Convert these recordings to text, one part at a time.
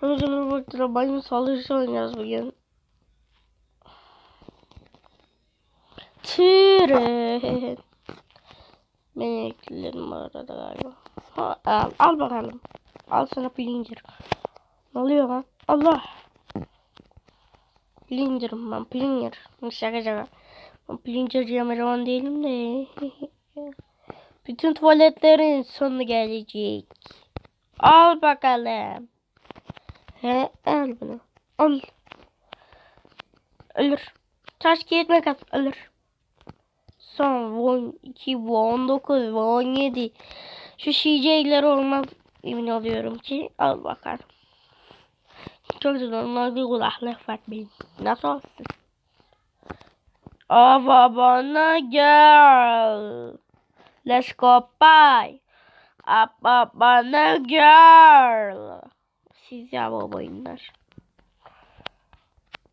Hemşire baktığına banyo saldırısı oynayacağız bugün. Tren. Ben ekledim arada galiba. Ha, al, al bakalım. Al sana plinger. Ne oluyor lan? Allah. Plinger'ım ben plinger. Şaka şaka. Ben plinger cameraman değilim de. Bütün tuvaletlerin sonu gelecek. Al bakalım. He al bunu. Al. Ölür. Taş kağıt makas ölür. Son 12 bu 19 bu 17. Şu şişeler olmaz emin oluyorum ki. Al bakalım. Çok güzel onlar bir kulaklık var benim. Nasıl olsun? Ava bana gel. Let's go bye. Ava bana gel. Siz ya bu oyunlar.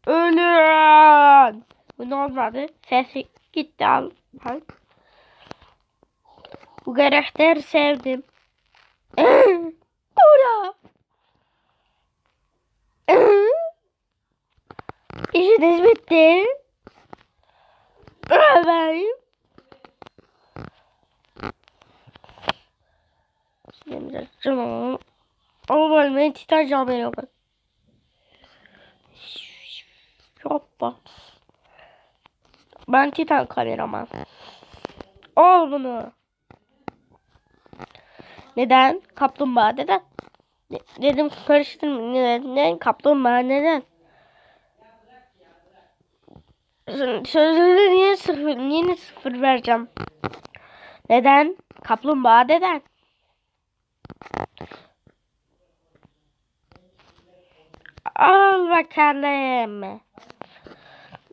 Ölün. Bu ne olmadı? Sesi gitti al. al. Bu karakteri sevdim. Ura. İşiniz bitti. Ben. Şimdi canım. Ama ben ben titan camera bak. Hoppa. Ben titan kameraman. Al bunu. Neden? Kaplumbağa neden? Ne- dedim karıştırma. Neden? Kaplumbağa neden? Sö- Sözleri niye sıfır, niye sıfır vereceğim? Neden? Kaplumbağa neden? Al bakalım.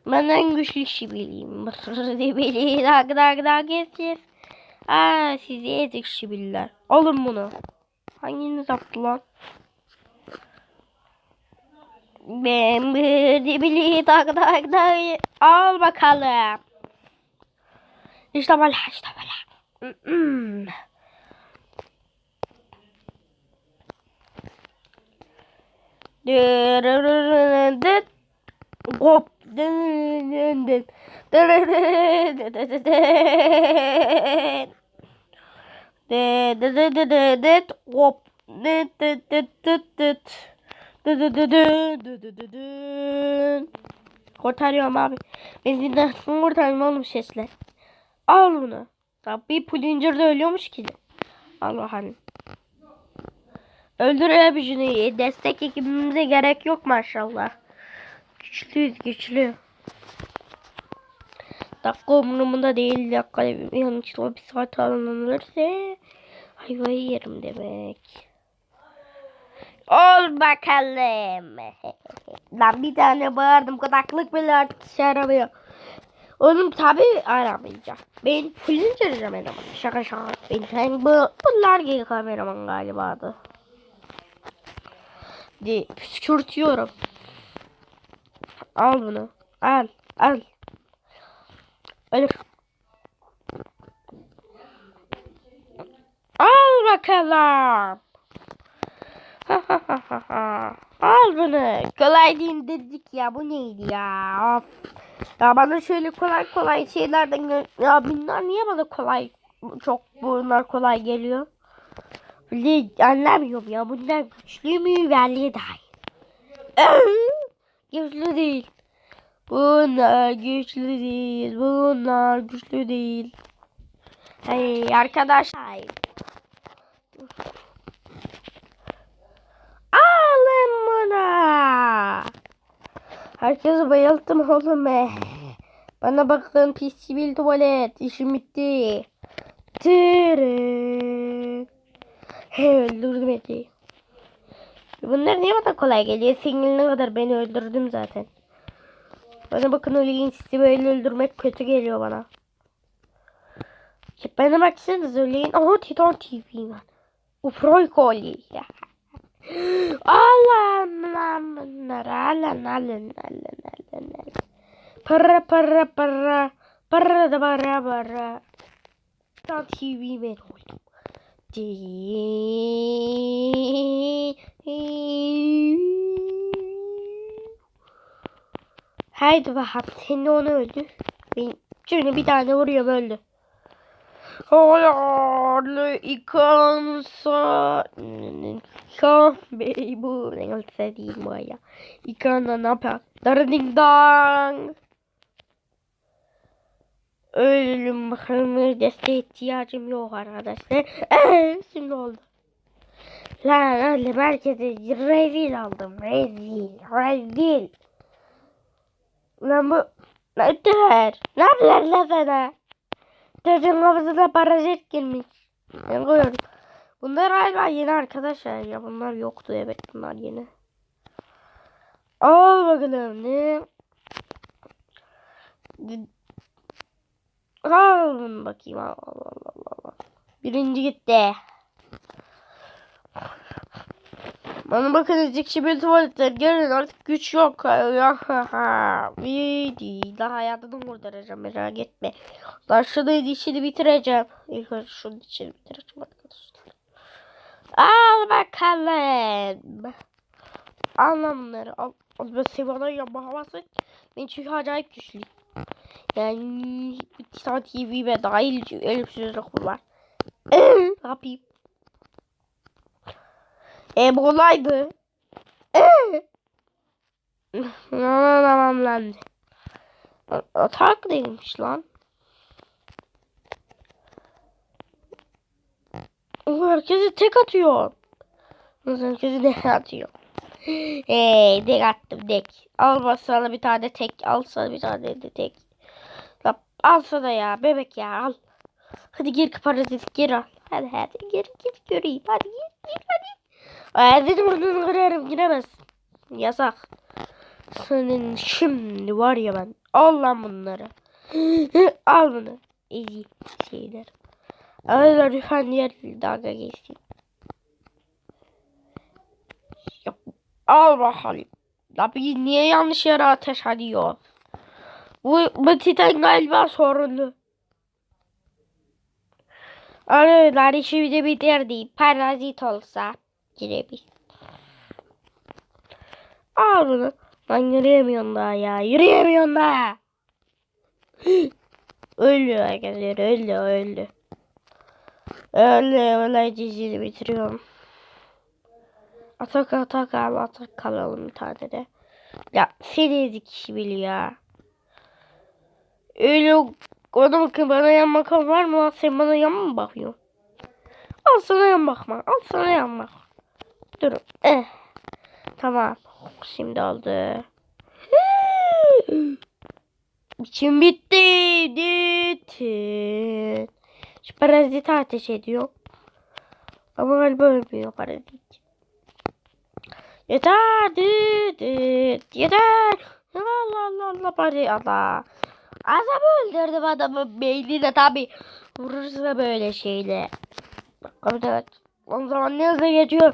Ben en güçlü işi bileyim. Bili dak dak dak geçeceğiz. Aa sizi ezik şibiller. Alın bunu. Hanginiz yaptı lan? Ben bili bili dak dak. Al bakalım. İşte böyle işte böyle. Hop. Hop. Kurtarıyorum abi. Benzinden kurtarıyorum oğlum sesle. Al bunu. Tabii bir Pulinger de ölüyormuş ki. Al bakalım. Öldür abicini. Destek ekibimize gerek yok maşallah. Güçlüyüz güçlü. Dakika umurumda değil. Dakika yanlışlıkla bir saat alınırsa hayvayı yerim demek. Ol bakalım. Lan bir tane bağırdım. Kulaklık bile artık işe yaramıyor. Oğlum tabi aramayacak. Ben fulince kameraman. Şaka şaka. Ben sen bu, bunlar gibi kameraman galiba da. De, püskürtüyorum. Al bunu. Al. Al. Ölür. Al bakalım. Al bunu. Kolay değil dedik ya. Bu neydi ya? Of. Ya bana şöyle kolay kolay şeylerden ya bunlar niye bana kolay çok bunlar kolay geliyor? Bile anlamıyorum ya bunlar güçlü mü belli değil. güçlü değil. Bunlar güçlü değil. Bunlar güçlü değil. Hey arkadaşlar. Alın bunu. Herkesi bayılttım oğlum. Bana bakın pis sivil tuvalet. İşim bitti. Tırın. Öldürdüm eti. Bunlar niye bana kolay geliyor? Sinirine kadar beni öldürdüm zaten. Bana bakın öyle sizi böyle öldürmek kötü geliyor bana. Bana baksanız öyle. Aha Titan TV var. Uproy kolye. Alın lan bunları alın alın alın alın alın. Para para para. Para da para para. Titan TV ben. Di- Haydi bakalım sen onu öldür. Ben şimdi bir tane vuruyor öldü. Hayırlı ikansa kan bey bu ne olsa diyeyim ya. İkanla ne yapar? Darling dang. Ölüm bakalım desteğe ihtiyacım yok arkadaşlar. Şimdi oldu. Lan öyle merkeze rezil aldım. Rezil. Rezil. Lan bu ne der? Ne yapıyorlar lan sana? Çocuğun kafasına parazit girmiş. Ben koyuyorum. Bunlar galiba yeni arkadaşlar ya. Bunlar yoktu evet bunlar yeni. Al bakalım ne? Al bunu bakayım. Al, al, al, al, al. Birinci gitti. Bana bakın azıcık şimdi tuvaletler gelin artık güç yok. Vidi daha hayatını kurtaracağım merak etme. Lan şunu dişini bitireceğim. İlk önce şunun dişini bitireceğim arkadaşlar. Al bakalım. Al lan bunları. Al. al ben Sevana yapma havası. Ben çünkü acayip güçlüyüm. Yani Titan TV ve dahil ölümsüzlük var. ne yapayım? E bu olaydı. Tamamlandı. Atak değilmiş lan. O herkesi tek atıyor. Nasıl herkesi ne atıyor? Hey tek attım tek. Al sana bir tane tek. Al sana bir tane de tek. Al sana ya bebek ya al. Hadi gir parazit gir al. Hadi hadi gir gir göreyim. Hadi gir gir hadi. Ay dedim burnunu kırarım giremez. Yasak. Senin şimdi var ya ben. Al lan bunları. al bunu. İyi şeyler. Öyle lütfen diğer dalga geçsin. Al bakalım. Tabii niye yanlış yere ateş ediyor? Bu, titan galiba sorunlu. Bir de bitirdi. Parazit olsa girebilir. Al bunu. Lan yürüyemiyorum daha ya. Yürüyemiyorum daha. öldü arkadaşlar. Öldü öldü. Öldü. Öyle dizini bitiriyorum. Atak atak abi atak kalalım bir tane de. Ya seni kişi biliyor. Öyle ona bakın bana yan bakan var mı lan sen bana yan mı bakıyorsun? Al sana yan bakma. Al sana yan bak. Dur. Eh. Tamam. Şimdi oldu. İçim bitti. Bitti. Şu parazit ateş ediyor. Ama galiba ölmüyor parazit. Yeter. Düt, düt, yeter. Allah Allah Allah bari Allah. Azam öldürdüm adamın beynine tabi. Vurursa böyle şeyle. Evet. O zaman ne hızlı geçiyor.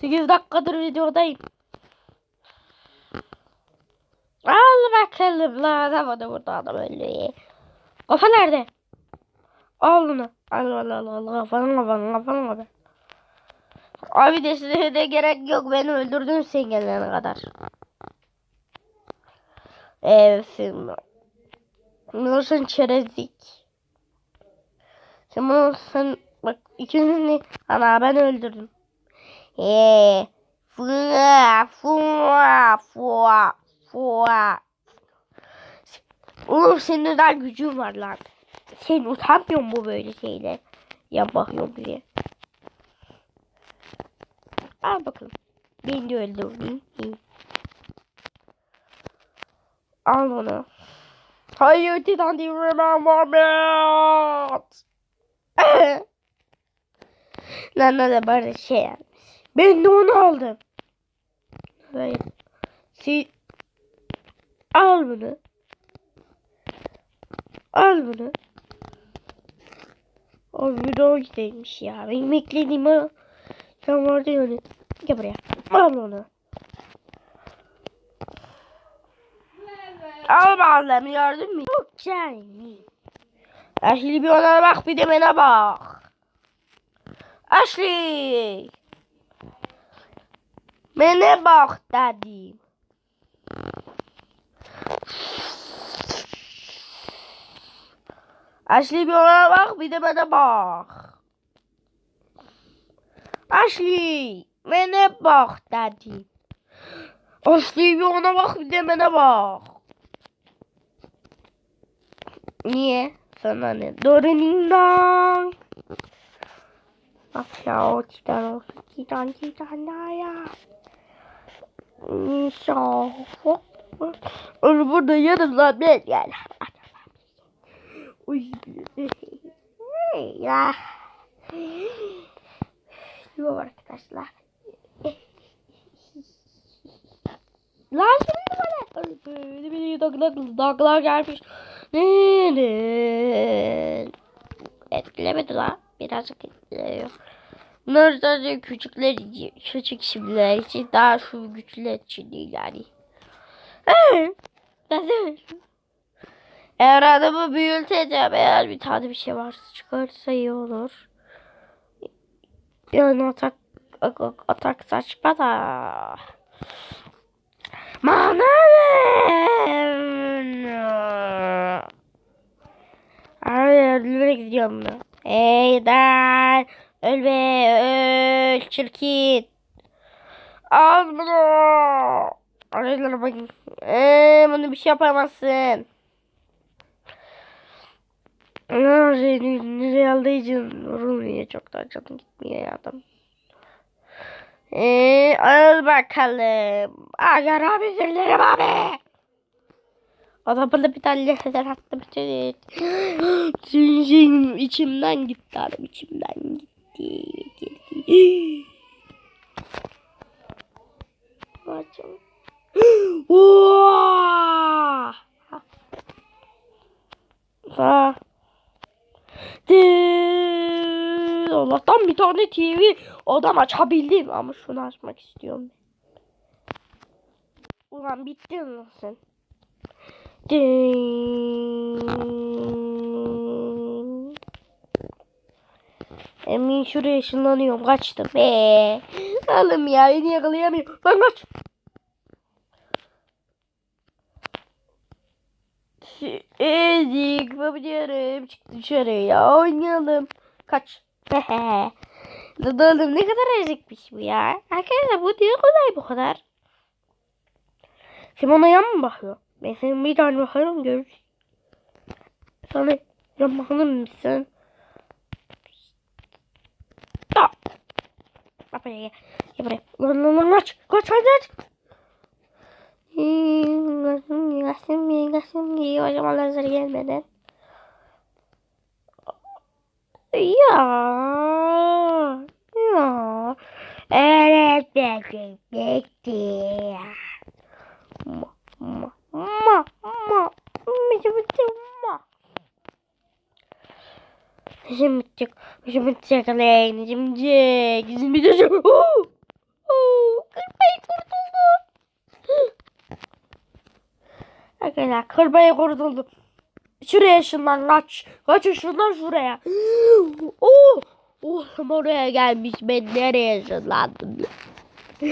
8 dakikadır videodayım. Al bakalım la adam da burada adam öyle. Kafa nerede? Al bunu. Al al al al kafanı kafanı kafanı kafanı. Abi de size de gerek yok beni öldürdün sen gelene kadar. Evet Nasılsın çerezlik? Sen bunu sen bak ikisini ana ben öldürdüm. Eee fua fua fua fua. Oğlum senin özel gücün var lan. Sen utanmıyor mu böyle şeyler? Ya bakıyorum diye. Al bakalım. Beni de öldürdün. Al bunu. Hayır Titan değil Muhammed. Lan da bari şey yani. Ben de onu aldım. Hayır. Si Al bunu. Al bunu. O video gideymiş ya. Benim eklediğim o. Sen orada yönet. Gel buraya. Al onu. Al bakalım gördün mü? Çok canım. Ashley bir ona bak bir de bana bak. Ashley. Bana bak dedim. Ashley bir ona bak bir de bana bak. Ashley bana bak dedi. Ashley bir ona bak bir de bana bak. Niye? Sana ne? Dorindan. Bak ya o çitan olsun. Çitan çitan daha ya. İnşallah. Onu burada yarın lan ben yani. Uy. ya. Yok arkadaşlar. Lan şimdi bana. Böyle bir dağlar, dağlar gelmiş. Etkilemedi lan. Birazcık etkiliyor. Bunlar sadece küçükler için, küçük şimdiler için daha şu güçlüler için değil yani. Nasıl? Eğer adamı büyülteceğim eğer bir tane bir şey varsa çıkarsa iyi olur. Yani atak atak, saçma da. Manavım. Ay öldürmeye gidiyorum ben. Hey der. Öl çirkin. Al bunu. Arayla bakayım. Ee, bunu bir şey yapamazsın. Realde için vurulmuyor çok da canım gitmiyor ya adam. Ee, al bakalım. Agar abi özür dilerim abi. Adamın bir tane leheler attı bütün. Tüm şeyim içimden gitti adam içimden gitti. gitti. Açalım. Vaa! Ha. Dın. Allah'tan bir tane TV odam açabildim ama şunu açmak istiyorum. Ulan bittin mi sen? Emin şuraya ışınlanıyorum. Kaçtım. Be. Oğlum ya beni yakalayamıyor. Lan kaç. Ezik babacığım çık dışarıya oynayalım. Kaç. Oğlum ne kadar ezikmiş bu ya. Arkadaşlar bu diye kolay bu kadar. Sen ona yan mı bakıyor? Ben senin bir tane bakarım görür. Sana yan bakalım mısın? Stop. Buraya gel. Gel buraya. Lan lan lan kaç. Kaç hadi hadi. Gasım gasım gasım diye zaman lazer gelmeden. Ya. Ya. Evet bekle bekle. Ma ma ma ma. Bizim ma. Bizim bitecek. Bizim bitecek lan. Bizim bitecek. Bizim bitecek. Kırmayı kurtuldu. Arkadaşlar kırmaya kurtuldum. Şuraya ışınlan kaç. Kaç ışınlan şuraya. oh. Oh oraya gelmiş. Ben nereye ışınlandım ya.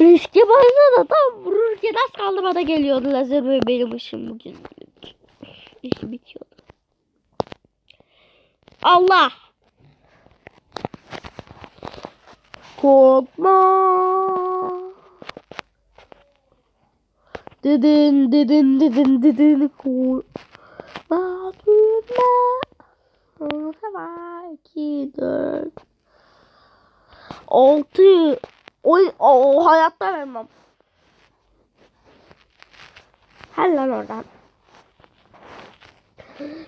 Riske baksana tam vururken az kaldı bana geliyordu lazer böyle benim ışım bugün. İşi bitiyordu. Allah. Korkma. Dedin dedin dedin dedin korkma durma. Ama iki dört altı Oy, o hayatta vermem. Hel lan oradan.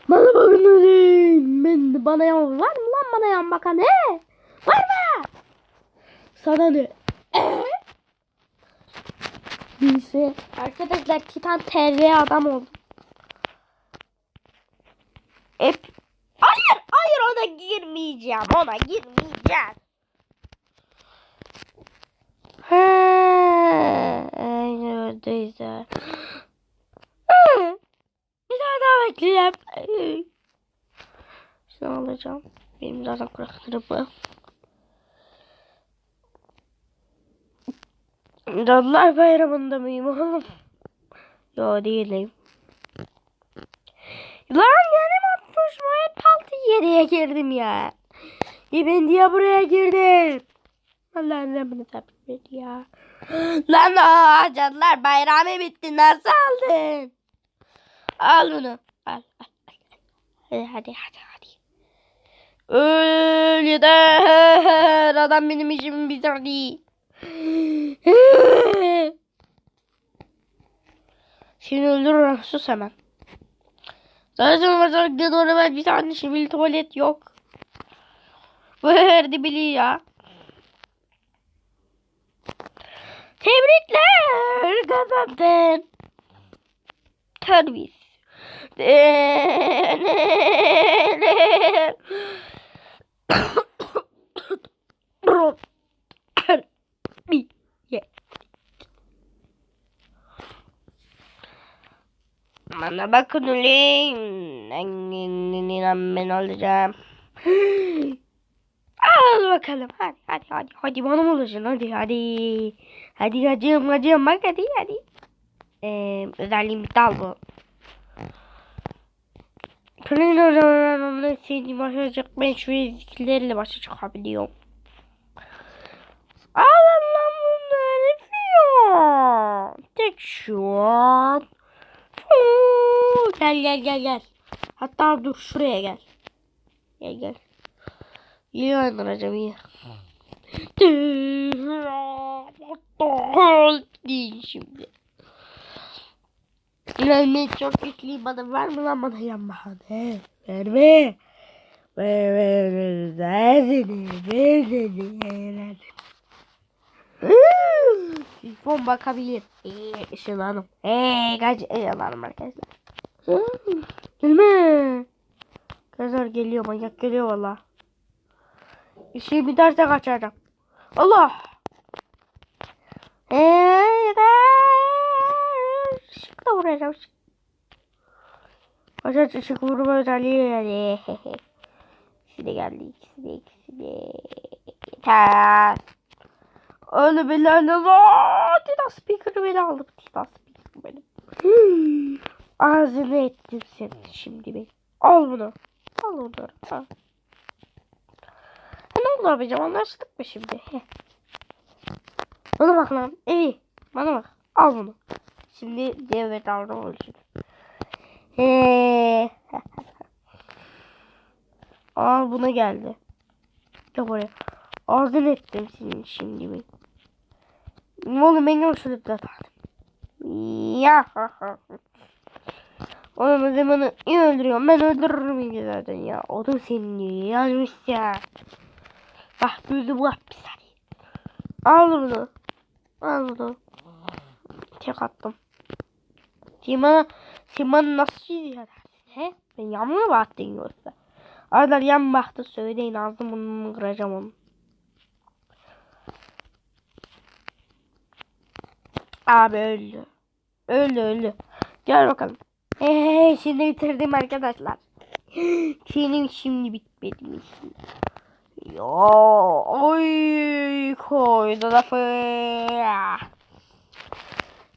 Bana bakın öyle. Ben, bana yan var mı lan bana yan bakan he? Var mı? Sana ne? Ee? Neyse. Arkadaşlar Titan TV adam oldu. Hep. Hayır hayır ona girmeyeceğim. Ona girmeyeceğim. He, aynı oradaydı. Bir tane daha bekleyeceğim. Şunu alacağım. Benim zaten kulaklarım. Canlar bayramında mıyım oğlum? Yo değilim. Lan yani mi attın koşma hep altı yediye girdim ya. Ya ben diye buraya girdim. Allah'ım ne bunu tabii ya. Lan o cadılar bayramı bitti nasıl aldın? Al bunu. Al al. al. Hadi hadi hadi. Öl yeter. Adam benim işimi bitirdi. Seni öldürürüm sus hemen. Zaten özellikle doğru ben bir tane sivil tuvalet yok. Verdi bili ya. Tebrikler kazandın. Terbiyesiz. Bana bakın ulan. Ben alacağım. Al bakalım. Hadi hadi hadi. Hadi bana mı olacaksın? Hadi hadi. Hadi hacım hacım bak hadi hadi. Ee, özelliğim bitti al bu. Kırın o zaman onu sevdiğim başa çık. Ben şu eziklerle başa çıkabiliyorum. Alın lan bunları. Tek şu an. Gel gel gel gel. Hatta dur şuraya gel. Gel gel. İyi oynanacağım iyi. Değil şimdi. İnanmayı çok güçlüyüm bana verme lan bana yanma hadi. Verme. Ver ver ver. Ver seni. Ver seni. Telefon bakabilir. Eee ışınlanım. Eee kaç ışınlanım arkadaşlar. Gelme. Kızlar geliyor manyak geliyor valla. İşi biterse kaçacağım. Allah. Eee. Işık da vuracağım. Kaçak ışık vurma özelliği yani. İkisi de geldi. ikisi de ikisi de. Yeter. Öyle beni Allah. Titan speaker'ı beni aldım. Titan speaker benim. Ağzını ettim sen şimdi beni. Al bunu. Al bunu. Al. E, ne oldu abicim anlaştık mı şimdi? Bana bak lan. Evi. Bana bak. Al bunu. Şimdi devlet aldım olsun. Eee. Al buna geldi. Gel buraya. Ağzını ettim senin şimdi ben. Oğlum beni uçurup da Ya ha ha. Oğlum o zamanı iyi öldürüyorum. Ben öldürürüm iyi zaten ya. O da senin diyor. Yanlış ya. Bak gözü bu saniye. Al bunu. Al bunu. Tek attım. Simana, Simana nasıl yiyeceksin? He? Ben yan mı baktın yoksa? Arada yan baktı söyleyin ağzım bunu kıracağım onu. Abi öldü. Öldü öldü. Gel bakalım. Hey, şimdi bitirdim arkadaşlar. Senin şimdi bitmedi mi? Ya, oy koydu lafı.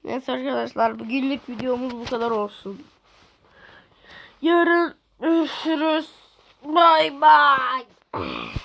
Neyse arkadaşlar bugünlük videomuz bu kadar olsun. Yarın görüşürüz. Bye bye.